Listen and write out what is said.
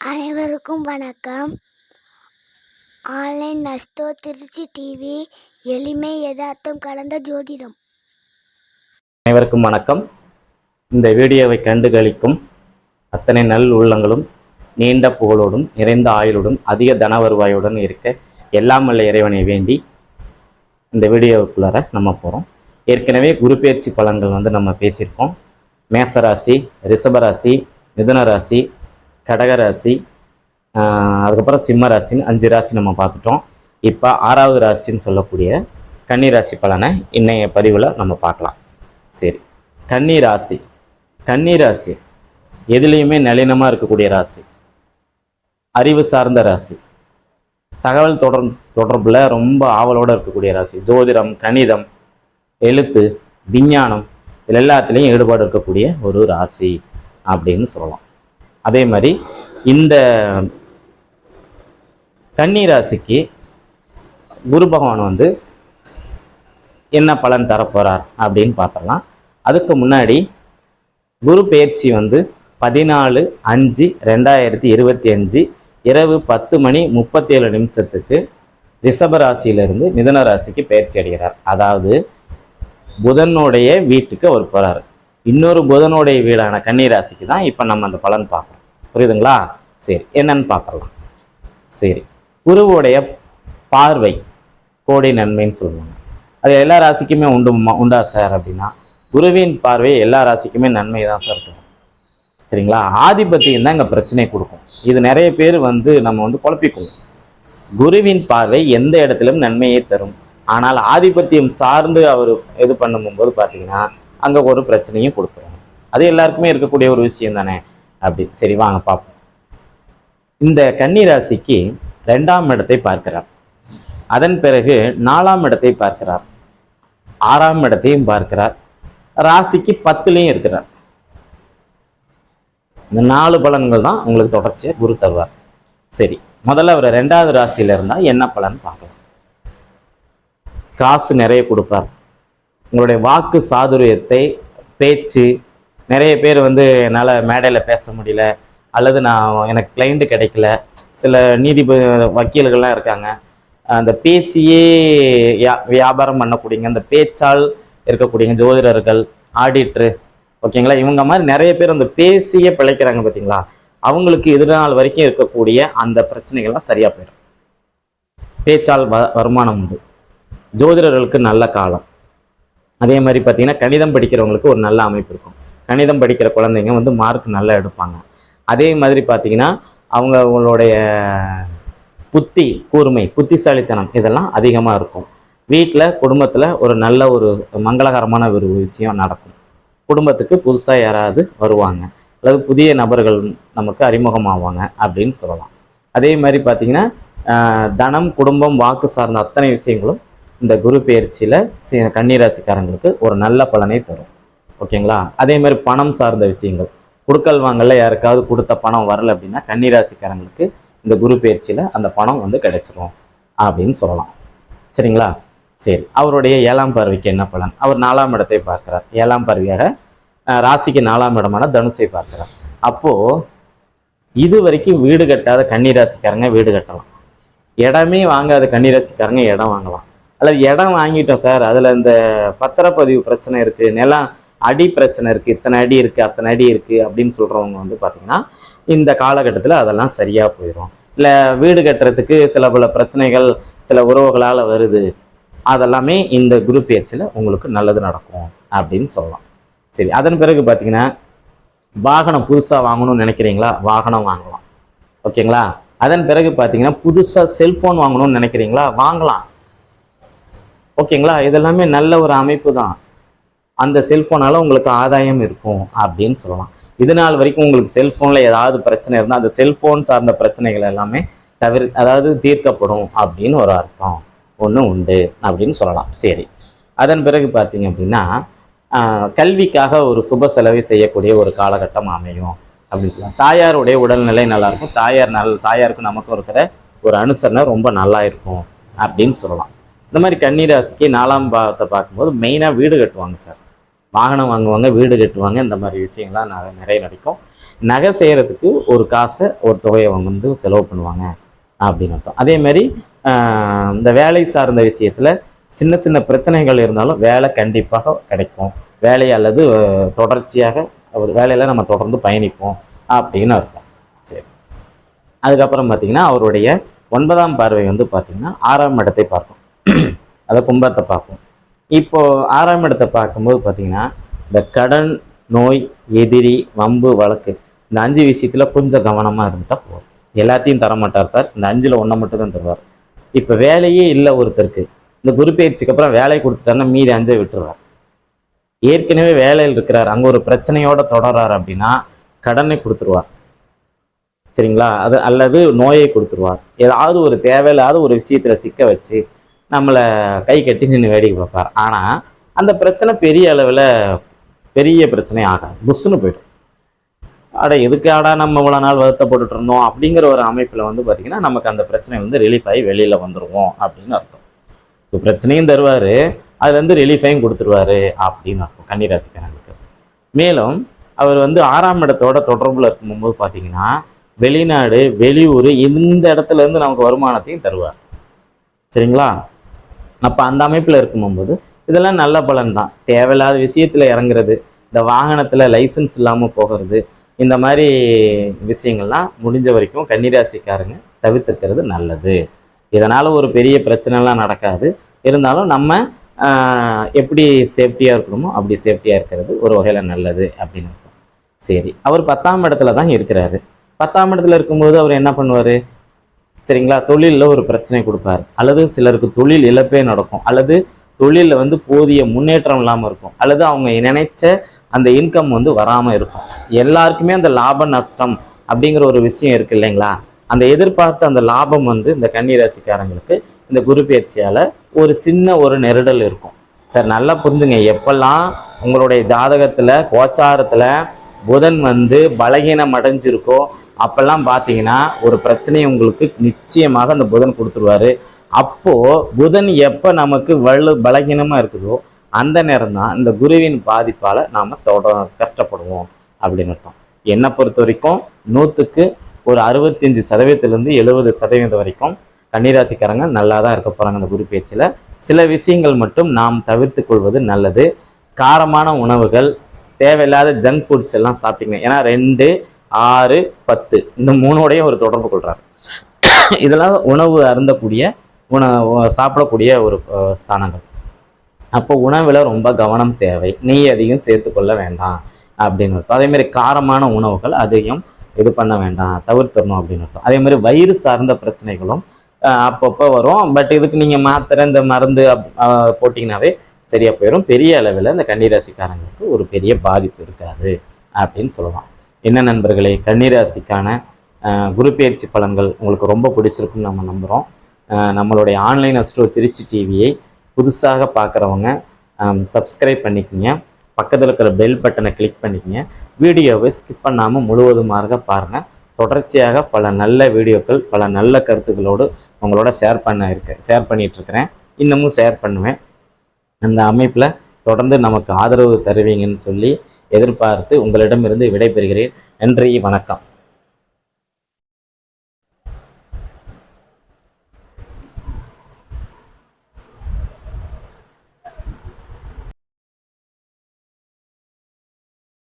அனைவருக்கும் வணக்கம். Online நஸ்தோ Trichy TV எளிமை யதார்த்தம் கலந்த ஜோதிடம். அனைவருக்கும் வணக்கம். இந்த வீடியோவை கண்டுகளிக்கும் அத்தனை நல் உள்ளங்களும் நீண்ட புகழோடும் நிறைந்த ஆயுளோடும் அதிக தன வருவாயுடன் இருக்க எல்லாம் வல்ல இறைவனை வேண்டி இந்த வீடியோவுக்குள்ளார நம்ம போகிறோம் ஏற்கனவே குரு பெயர்ச்சி பலன்கள் வந்து நம்ம பேசியிருக்கோம். மேசராசி ரிஷபராசி மிதுன ராசி கடகராசி அதுக்கப்புறம் சிம்ம ராசின்னு அஞ்சு ராசி நம்ம பார்த்துட்டோம். இப்போ ஆறாவது ராசின்னு சொல்லக்கூடிய கன்னி ராசி பலனை இன்றைய பதிவில் நம்ம பார்க்கலாம். சரி கன்னி ராசி. கன்னி ராசி எதுலேயுமே நளினமாக இருக்கக்கூடிய ராசி. அறிவு சார்ந்த ராசி. தகவல் தொடர் தொடர்பில் ரொம்ப ஆவலோடு இருக்கக்கூடிய ராசி. ஜோதிடம் கணிதம் எழுத்து விஞ்ஞானம் இது எல்லாத்துலேயும் ஈடுபாடு இருக்கக்கூடிய ஒரு ராசி அப்படின்னு சொல்லலாம். அதே மாதிரி இந்த கன்னிராசிக்கு குரு பகவான் வந்து என்ன பலன் தரப்போகிறார் அப்படின்னு பார்த்துடலாம். அதுக்கு முன்னாடி குரு பெயர்ச்சி வந்து பதினாலு அஞ்சு ரெண்டாயிரத்தி இருபத்தி அஞ்சு இரவு பத்து மணி முப்பத்தேழு நிமிஷத்துக்கு ரிஷப ராசியிலிருந்து மிதுன ராசிக்கு பயிற்சி அடைகிறார். அதாவது புதனுடைய வீட்டுக்கு அவர் போகிறார் இன்னொரு புதனுடைய வீடான கன்னிராசிக்கு தான் இப்போ நம்ம அந்த பலன் பார்க்குறோம். புரியுதுங்களா? சரி என்னன்னு பார்த்துடலாம் சரி குருவுடைய பார்வை கோடி நன்மைன்னு சொல்லுவாங்க. அது எல்லா ராசிக்குமே உண்டு உண்டா சார் அப்படின்னா குருவின் பார்வை எல்லா ராசிக்குமே நன்மை தான் சார் தரும். சரிங்களா? ஆதிபத்தியம் தான் இங்கே பிரச்சனையை கொடுக்கும். இது நிறைய பேர் வந்து நம்ம வந்து குழப்பிக்குவோம் குருவின் பார்வை எந்த இடத்திலும் நன்மையை தரும். ஆனால் ஆதிபத்தியம் சார்ந்து அவர் இது பண்ணும்போது பார்த்தீங்கன்னா அங்கே ஒரு பிரச்சனையும் கொடுத்துரும். அது எல்லாருக்குமே இருக்கக்கூடிய ஒரு விஷயம் தானே? அப்படி. சரி வாங்க பார்ப்போம். இந்த கன்னி ராசிக்கு ரெண்டாம் இடத்தை பார்க்கிறார். அதன் பிறகு நாலாம் இடத்தை பார்க்கிறார். ஆறாம் இடத்தையும் பார்க்கிறார். ராசிக்கு பத்துலேயும் இருக்கிறார். இந்த நாலு பலன்கள் தான் உங்களுக்கு தொடர்ச்சியாக குரு தருவார். சரி முதல்ல அவர் ரெண்டாவது ராசியில இருந்தால் என்ன பலன் பார்க்கலாம். காசு நிறைய கொடுப்பார். உங்களுடைய வாக்கு சாதுரியத்தை பேச்சு நிறைய பேர் வந்து என்னால் மேடையில் பேச முடியல. அல்லது நான் எனக்கு கிளைண்ட்டு கிடைக்கல. சில நீதிபதி வக்கீல்கள்லாம் இருக்காங்க. அந்த பேசியே வியாபாரம் பண்ணக்கூடியங்க அந்த பேச்சால் இருக்கக்கூடியங்க ஜோதிடர்கள் ஆடிட்ரு ஓகேங்களா? இவங்க மாதிரி நிறைய பேர் அந்த பேசியே பிழைக்கிறாங்க பார்த்தீங்களா அவங்களுக்கு எதிர்நாள் வரைக்கும் இருக்கக்கூடிய அந்த பிரச்சனைகள்லாம் சரியாக போயிடும். பேச்சால் வ வருமானம் உண்டு. ஜோதிடர்களுக்கு நல்ல காலம். அதே மாதிரி பார்த்தீங்கன்னா கணிதம் படிக்கிறவங்களுக்கு ஒரு நல்ல அமைப்பு இருக்கும். கணிதம் படிக்கிற குழந்தைங்க வந்து மார்க் நல்லா எடுப்பாங்க. அதே மாதிரி பார்த்தீங்கன்னா அவங்க அவங்களுடைய புத்தி கூர்மை புத்திசாலித்தனம் இதெல்லாம் அதிகமாக இருக்கும். வீட்டில் குடும்பத்தில் ஒரு நல்ல ஒரு மங்களகரமான ஒரு விஷயம் நடக்கும். குடும்பத்துக்கு புதுசாக யாராவது வருவாங்க. அல்லது புதிய நபர்கள் நமக்கு அறிமுகமாவாங்க அப்படின்னு சொல்லலாம். அதே மாதிரி பார்த்தீங்கன்னா தனம் குடும்பம் வாக்கு சார்ந்த அத்தனை விஷயங்களும் இந்த குரு பெயர்ச்சியில் சி- கன்னிராசிக்காரங்களுக்கு ஒரு நல்ல பலனை தரும். ஓகேங்களா? அதே மாதிரி பணம் சார்ந்த விஷயங்கள். குடுக்கல் வாங்கல யாருக்காவது கொடுத்த பணம் வரல அப்படின்னா கன்னிராசிக்காரங்களுக்கு இந்த குரு பயிற்சியில் அந்த பணம் வந்து கிடைச்சிரும் அப்படின்னு சொல்லலாம். சரிங்களா? சரி. அவருடைய ஏழாம் பார்வைக்கு என்ன பலன்? அவர் நாலாம் இடத்தை பார்க்கிறார். ஏழாம் பார்வையாக ராசிக்கு நாலாம் இடமான தனுசை பார்க்கிறார். அப்போது இது வரைக்கும் வீடு கட்டாத கன்னிராசிக்காரங்க வீடு கட்டலாம். இடமே வாங்காத கன்னிராசிக்காரங்க இடம் வாங்கலாம். அல்லது இடம் வாங்கிட்டோம் சார். அதில் இந்த பத்திரப்பதிவு பிரச்சனை இருக்குது நிலம் அடி பிரச்சனை இருக்குது இத்தனை அடி இருக்குது அத்தனை அடி இருக்குது அப்படின்னு சொல்கிறவங்க வந்து பார்த்திங்கன்னா இந்த காலகட்டத்தில் அதெல்லாம் சரியாக போயிடும் இல்லை வீடு கட்டுறதுக்கு சில பல பிரச்சனைகள் சில உறவுகளால் வருது. அதெல்லாமே இந்த குரு பயிற்சியில் உங்களுக்கு நல்லது நடக்கும் அப்படின்னு சொல்லலாம். சரி அதன் பிறகு பார்த்தீங்கன்னா வாகனம் புதுசாக வாங்கணும்னு நினைக்கிறீங்களா? வாகனம் வாங்கலாம். ஓகேங்களா? அதன் பிறகு பார்த்தீங்கன்னா புதுசாக செல்ஃபோன் வாங்கணும்னு நினைக்கிறீங்களா? வாங்கலாம். ஓகேங்களா? இதெல்லாமே நல்ல ஒரு அமைப்பு தான். அந்த செல்ஃபோனால் உங்களுக்கு ஆதாயம் இருக்கும் அப்படின்னு சொல்லலாம். இது நாள் வரைக்கும் உங்களுக்கு செல்ஃபோனில் ஏதாவது பிரச்சனை இருந்தால் அந்த செல்ஃபோன் சார்ந்த பிரச்சனைகள் எல்லாமே தவிர அதாவது தீர்க்கப்படும் அப்படின்னு ஒரு அர்த்தம். ஒன்று உண்டு அப்படின்னு சொல்லலாம். சரி. அதன் பிறகு பார்த்தீங்க அப்படின்னா கல்விக்காக ஒரு சுப செலவை செய்யக்கூடிய ஒரு காலகட்டம் அமையும் அப்படின்னு சொல்லலாம். தாயாருடைய உடல்நிலை நல்லாயிருக்கும். தாயார் நல் தாயாருக்கு நமக்கும் இருக்கிற ஒரு அனுசரணை ரொம்ப நல்லா இருக்கும் அப்படின்னு சொல்லலாம். இந்த மாதிரி கன்னிராசிக்கு நாலாம் பாகத்தை பார்க்கும்போது மெயினாக வீடு கட்டுவாங்க சார். வாகனம் வாங்குவாங்க வீடு கட்டுவாங்க இந்த மாதிரி விஷயங்கள்லாம் நிறைய நிறைய நடக்கும். நகை செய்கிறதுக்கு ஒரு காசை ஒரு தொகையை அவங்க வந்து செலவு பண்ணுவாங்க அப்படின்னு அர்த்தம். அதே மாதிரி இந்த வேலை சார்ந்த விஷயத்தில் சின்ன சின்ன பிரச்சனைகள் இருந்தாலும் வேலை கண்டிப்பாக கிடைக்கும். வேலை அல்லது தொடர்ச்சியாக ஒரு வேலையில் நம்ம தொடர்ந்து பயணிப்போம் அப்படின்னு அர்த்தம். சரி. அதுக்கப்புறம் பார்த்திங்கன்னா அவருடைய ஒன்பதாம் பார்வை வந்து பார்த்திங்கன்னா ஆறாம் இடத்தை பார்க்கும். அதை கும்பத்தை பார்க்கும் இப்போ ஆறாம் இடத்தை பார்க்கும்போது பார்த்தீங்கன்னா இந்த கடன் நோய் எதிரி வம்பு வழக்கு இந்த அஞ்சு விஷயத்தில் கொஞ்சம் கவனமாக இருந்துட்டா போதும். எல்லாத்தையும் தர மாட்டார் சார். இந்த அஞ்சில் ஒன்றை மட்டும் தான் தருவார். இப்போ வேலையே இல்லை ஒருத்தருக்கு. இந்த குரு பயிற்சிக்கு அப்புறம் வேலையை கொடுத்துட்டாருன்னா மீதி அஞ்சை விட்டுருவார். ஏற்கனவே வேலையில் இருக்கிறார். அங்கே ஒரு பிரச்சனையோட தொடர்றார் அப்படின்னா கடனை கொடுத்துருவார். சரிங்களா? அது அல்லது நோயை கொடுத்துருவார். ஏதாவது ஒரு தேவையில்லாத ஒரு விஷயத்தில் சிக்க வச்சு நம்மளை கை கட்டி நின்று வேடிக்கை பார்ப்பார் ஆனால் அந்த பிரச்சனை பெரிய அளவில் பெரிய பிரச்சனை ஆகாது. புஷ்ஷுன்னு போயிடும். அட எதுக்காடா நம்ம இவ்வளோ நாள் வருத்தப்பட்டுட்டு இருந்தோம்? அப்படிங்கிற ஒரு அமைப்பில் வந்து பார்த்திங்கன்னா நமக்கு அந்த பிரச்சனை வந்து ரிலீஃப் ஆகி வெளியில் வந்துடுவோம் அப்படின்னு அர்த்தம். ஸோ பிரச்சனையும் தருவார். அதுலேருந்து ரிலீஃபையும் கொடுத்துருவாரு அப்படின்னு அர்த்தம். கன்னிராசிக்காரங்களுக்கு. மேலும் அவர் வந்து ஆறாம் இடத்தோட தொடர்பில் இருக்கும்போது பார்த்தீங்கன்னா வெளிநாடு வெளியூர் இந்த இடத்துல இருந்து நமக்கு வருமானத்தையும் தருவார். சரிங்களா? அப்போ அந்த அமைப்பில் இருக்கும்போது இதெல்லாம் நல்ல பலன் தான் தேவையில்லாத விஷயத்தில் இறங்குறது இந்த வாகனத்தில் லைசன்ஸ் இல்லாமல் போகிறது இந்த மாதிரி விஷயங்கள்லாம் முடிஞ்ச வரைக்கும் கன்னிராசிக்காரங்க தவிர்த்துக்கிறது நல்லது. இதனால் ஒரு பெரிய பிரச்சனைலாம் நடக்காது. இருந்தாலும் நம்ம எப்படி சேஃப்டியாக இருக்கணுமோ அப்படி சேஃப்டியாக இருக்கிறது ஒரு வகையில் நல்லது அப்படின்னு அர்த்தம். சரி அவர் பத்தாம் இடத்துல தான் இருக்கிறாரு. பத்தாம் இடத்துல இருக்கும்போது அவர் என்ன பண்ணுவார்? சரிங்களா? தொழிலில் ஒரு பிரச்சனை கொடுப்பாரு. அல்லது சிலருக்கு தொழில் இழப்பே நடக்கும். அல்லது தொழிலில் வந்து போதிய முன்னேற்றம் இல்லாமல் இருக்கும். அல்லது அவங்க நினைச்ச அந்த இன்கம் வந்து வராமல் இருக்கும். எல்லாருக்குமே அந்த லாப நஷ்டம் அப்படிங்கிற ஒரு விஷயம் இருக்கு இல்லைங்களா? அந்த எதிர்பார்த்த அந்த லாபம் வந்து இந்த கன்னிராசிக்காரங்களுக்கு இந்த குரு பயிற்சியால் ஒரு சின்ன ஒரு நெருடல் இருக்கும். சார் நல்லா புரிஞ்சுங்க. எப்பெல்லாம் உங்களுடைய ஜாதகத்தில் கோச்சாரத்தில் புதன் வந்து பலகீனம் அடைஞ்சிருக்கோ அப்பெல்லாம் பார்த்தீங்கன்னா ஒரு பிரச்சனையை உங்களுக்கு நிச்சயமாக அந்த புதன் கொடுத்துருவாரு. அப்போது புதன் எப்போ நமக்கு வலு பலகீனமாக இருக்குதோ அந்த நேரம் தான் இந்த குருவின் பாதிப்பால் நாம் தொட கஷ்டப்படுவோம் அப்படின்னு அர்த்தம். என்னை பொறுத்த வரைக்கும் நூற்றுக்கு ஒரு அறுபத்தஞ்சு சதவீதத்துலேருந்து எழுபது சதவீதம் வரைக்கும் கன்னிராசிக்காரங்க நல்லா தான் இருக்க போகிறாங்க அந்த குரு பேச்சில். சில விஷயங்கள் மட்டும் நாம் தவிர்த்து கொள்வது நல்லது. காரமான உணவுகள் தேவையில்லாத ஜங்க் ஃபுட்ஸ் எல்லாம் சாப்பிட்டீங்க ஏன்னா ரெண்டு ஆறு பத்து. இந்த மூணோடையும் ஒரு தொடர்பு கொள்கிறார் இதெல்லாம் உணவு அருந்தக்கூடிய உணவு சாப்பிடக்கூடிய ஒரு ஸ்தானங்கள். அப்போ உணவில் ரொம்ப கவனம் தேவை. நெய் அதிகம் சேர்த்துக்கொள்ள வேண்டாம் அப்படின்னு அர்த்தம். அதே மாதிரி காரமான உணவுகள் அதிகம் இது பண்ண வேண்டாம் தவிர்த்தரணும் அப்படின்னு அர்த்தம். அதே மாதிரி வயிறு சார்ந்த பிரச்சனைகளும் அஹ், அப்பப்போ வரும். பட் இதுக்கு நீங்கள் மாத்திரை இந்த மருந்து அப்- அஹ், போட்டிங்கனாவே சரியா போயிடும். பெரிய அளவில் இந்த கன்னிராசிக்காரங்களுக்கு ஒரு பெரிய பாதிப்பு இருக்காது அப்படின்னு சொல்லலாம். என்ன நண்பர்களே கன்னிராசிக்கான அஹ், குரு பெயர்ச்சி பலன்கள் உங்களுக்கு ரொம்ப பிடிச்சிருக்குன்னு நம்ம நம்புகிறோம் நம்மளுடைய ஆன்லைன் அஸ்ட்ரோ திருச்சி டிவியை புதுசாக பார்க்குறவங்க சப்ஸ்கிரைப் பண்ணிக்கோங்க. பக்கத்தில் இருக்கிற பெல் பட்டனை கிளிக் பண்ணிக்கங்க. வீடியோவை ஸ்கிப் பண்ணாமல் முழுவதுமாக பாருங்கள் தொடர்ச்சியாக பல நல்ல வீடியோக்கள் பல நல்ல கருத்துக்களோடு உங்களோட ஷேர் பண்ண இருக்கேன் ஷேர் பண்ணிகிட்ருக்கிறேன் இன்னமும் ஷேர் பண்ணுவேன். அந்த அமைப்பில் தொடர்ந்து நமக்கு ஆதரவு தருவீங்கன்னு சொல்லி எதிர்பார்த்து உங்களிடமிருந்து விடைபெறுகிறேன். நன்றி வணக்கம்.